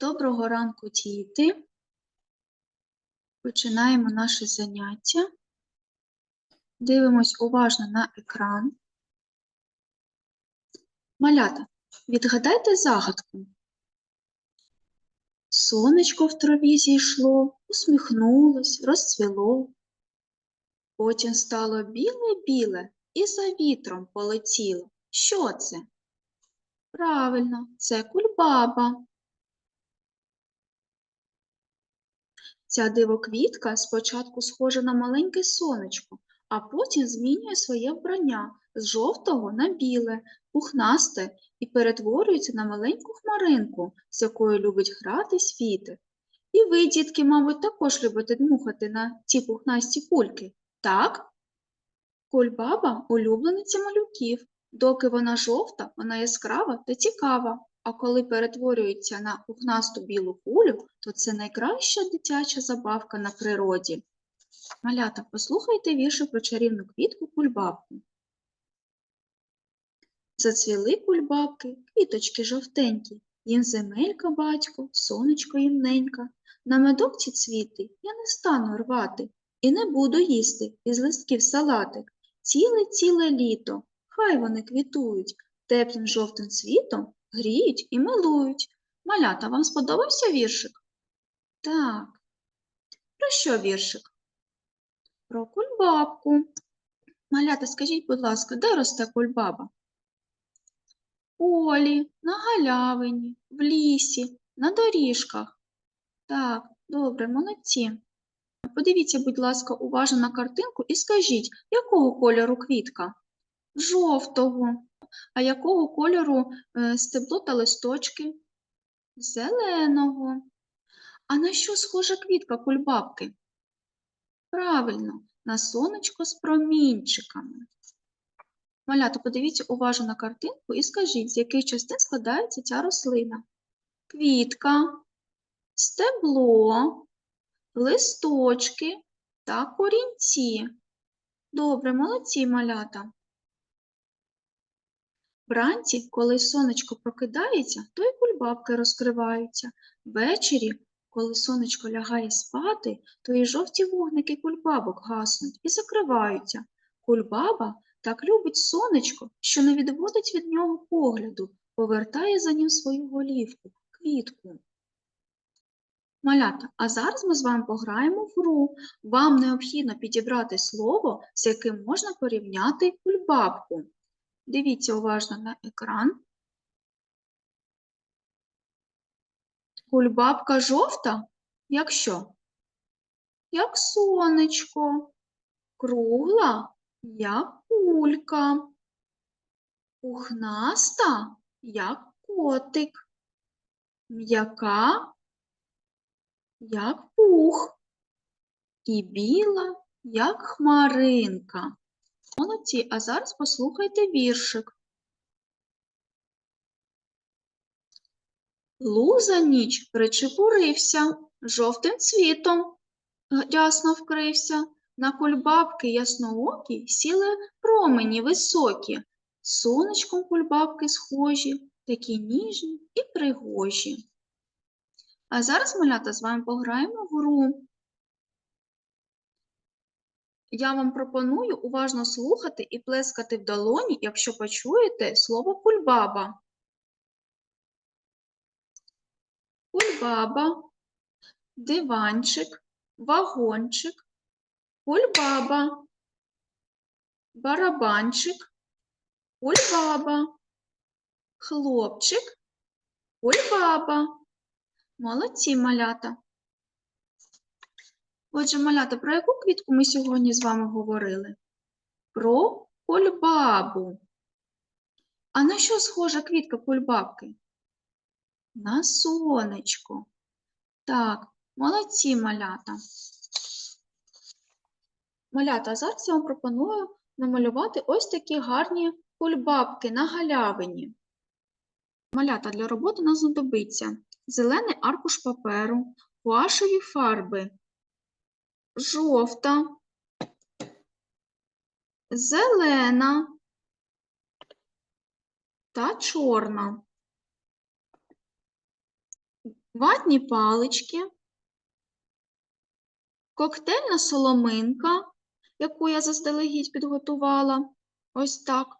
Доброго ранку, діти. Починаємо наше заняття. Дивимось уважно на екран. Малята, відгадайте загадку. Сонечко в траві зійшло, усміхнулось, розцвіло. Потім стало біле-біле і за вітром полетіло. Що це? Правильно, це кульбаба. Ця дивоквітка спочатку схожа на маленьке сонечко, а потім змінює своє вбрання з жовтого на біле, пухнасте і перетворюється на маленьку хмаринку, з якою любить гратись вітер. І ви, дітки, мабуть, також любите дмухати на ці пухнасті кульки, так? Кульбаба – улюблениця малюків. Доки вона жовта, вона яскрава та цікава. А коли перетворюється на пухнасту білу кулю, то це найкраща дитяча забавка на природі. Малята, послухайте вірші про чарівну квітку кульбабку. Зацвіли кульбабки, квіточки жовтенькі, їм земелька батько, сонечко їм ненька. На медок ці цвіти я не стану рвати і не буду їсти із листків салатик. Ціле-ціле літо, хай вони квітують, теплим жовтим цвітом гріють і милують. Малята, вам сподобався віршик? Так. Про що віршик? Про кульбабку. Малята, скажіть, будь ласка, де росте кульбаба? В полі, на галявині, в лісі, на доріжках. Так, добре, молодці. Подивіться, будь ласка, уважно на картинку і скажіть, якого кольору квітка? Жовтого. А якого кольору е, стебло та листочки? Зеленого. А на що схожа квітка кульбабки? Правильно, на сонечко з промінчиками. Малята, подивіться уважно на картинку і скажіть, з яких частин складається ця рослина? Квітка, стебло, листочки та корінці. Добре, молодці малята. Вранці, коли сонечко прокидається, то й кульбабки розкриваються. Ввечері, коли сонечко лягає спати, то і жовті вогники кульбабок гаснуть і закриваються. Кульбаба так любить сонечко, що не відводить від нього погляду, повертає за ним свою голівку, квітку. Малята, а зараз ми з вами пограємо в гру. Вам необхідно підібрати слово, з яким можна порівняти кульбабку. Дивіться уважно на екран. Кульбабка жовта, як що? Як сонечко, кругла, як кулька, пухнаста, як котик, м'яка, як пух, і біла, як хмаринка. Молодці, а зараз послухайте віршик. Луза ніч причепурився, жовтим цвітом рясно вкрився. На кульбабки ясноокі сіли промені високі, сонечком кульбабки схожі, такі ніжні і пригожі. А зараз, малята, з вами пограємо в гру. Я вам пропоную уважно слухати і плескати в долоні, якщо почуєте слово кульбаба. Кульбаба, диванчик, вагончик, кульбаба, барабанчик, кульбаба, хлопчик, кульбаба. Молодці малята. Отже, малята, про яку квітку ми сьогодні з вами говорили? Про кульбабу. А на що схожа квітка кульбабки? На сонечко. Так, молодці малята. Малята, зараз я вам пропоную намалювати ось такі гарні кульбабки на галявині. Малята для роботи нам знадобиться зелений аркуш паперу, гуашеві фарби, жовта, зелена та чорна. ватні палички, коктейльна соломинка, яку я заздалегідь підготувала. Ось так.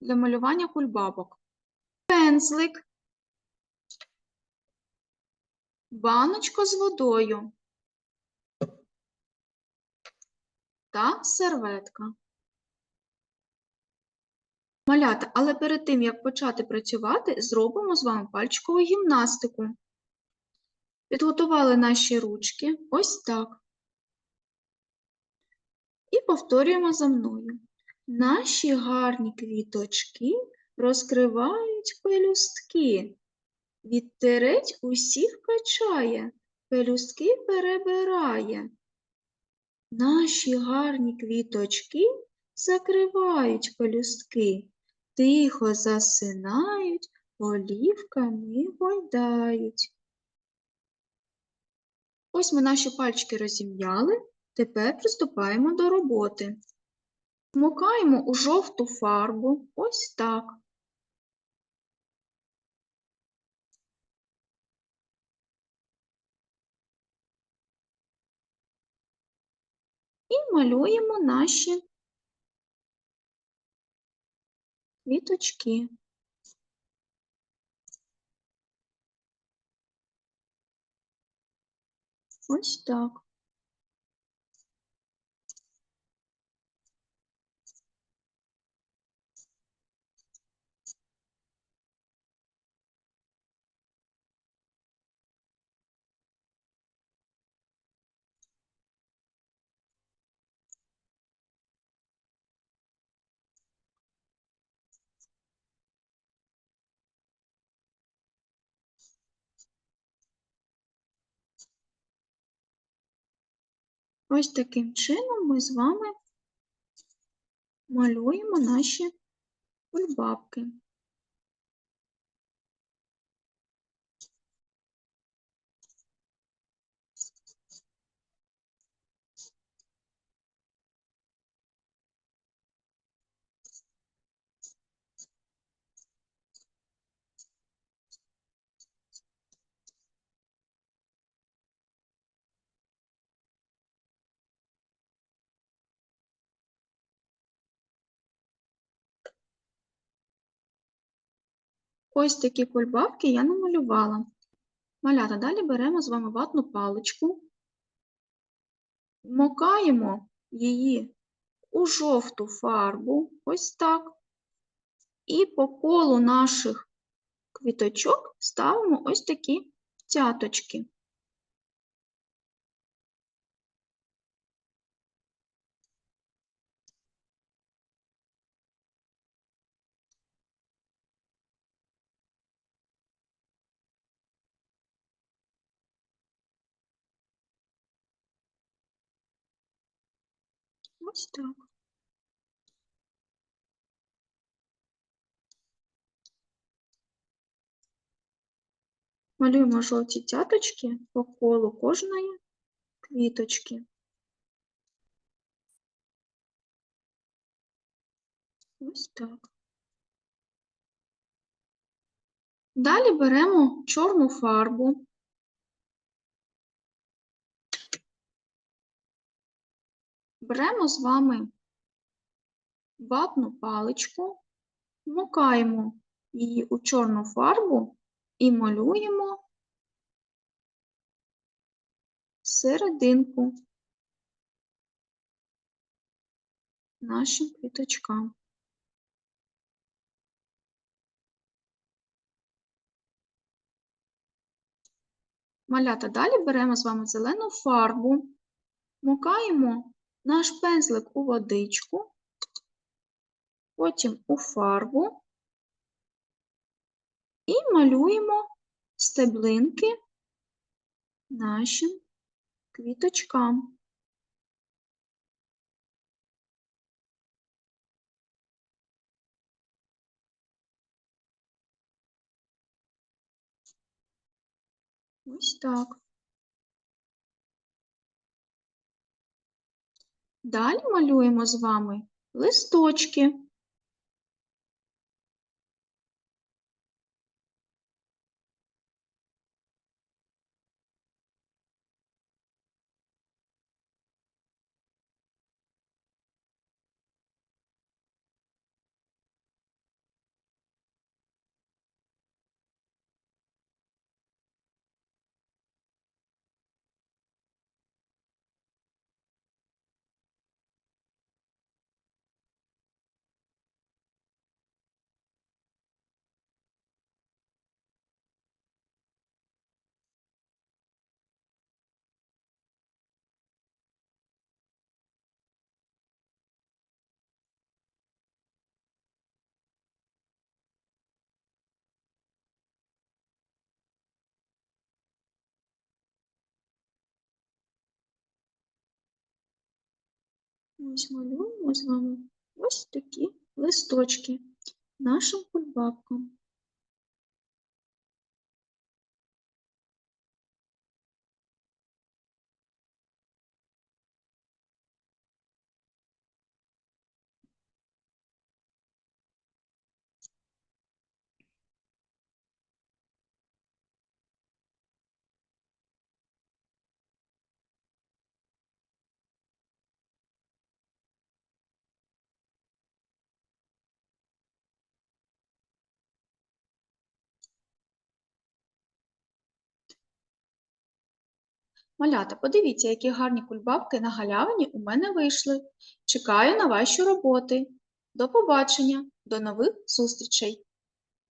Для малювання кульбабок. Пензлик, баночка з водою та серветка. Малята, але перед тим, як почати працювати, зробимо з вами пальчикову гімнастику. Підготували наші ручки ось так. І повторюємо за мною. Наші гарні квіточки розкривають пелюстки. Вітерець усіх качає, пелюстки перебирає. Наші гарні квіточки закривають пелюстки, тихо засинають, олівками гойдають. Ось ми наші пальчики розім'яли, тепер приступаємо до роботи. Вмокаємо у жовту фарбу, ось так. І малюємо наші квіточки. Ось так. Ось таким чином ми з вами малюємо наші кульбабки. Ось такі кульбабки я намалювала. Малята, далі беремо з вами ватну паличку, вмокаємо її у жовту фарбу, ось так, і по колу наших квіточок ставимо ось такі цяточки. Ось так. Малюємо жовті цяточки по колу кожної квіточки. Ось так. Далі беремо чорну фарбу. Беремо з вами ватну паличку, вмикаємо її у чорну фарбу і малюємо серединку нашим квіточкам. Малята далі беремо з вами зелену фарбу, мукаємо наш пензлик у водичку, потім у фарбу і малюємо стеблинки нашим квіточкам. Ось так. Далі малюємо з вами листочки. Ось малюємо з вами ось такі листочки нашим кульбабкам. Малята, подивіться, які гарні кульбабки на галявині у мене вийшли. Чекаю на ваші роботи. До побачення, до нових зустрічей!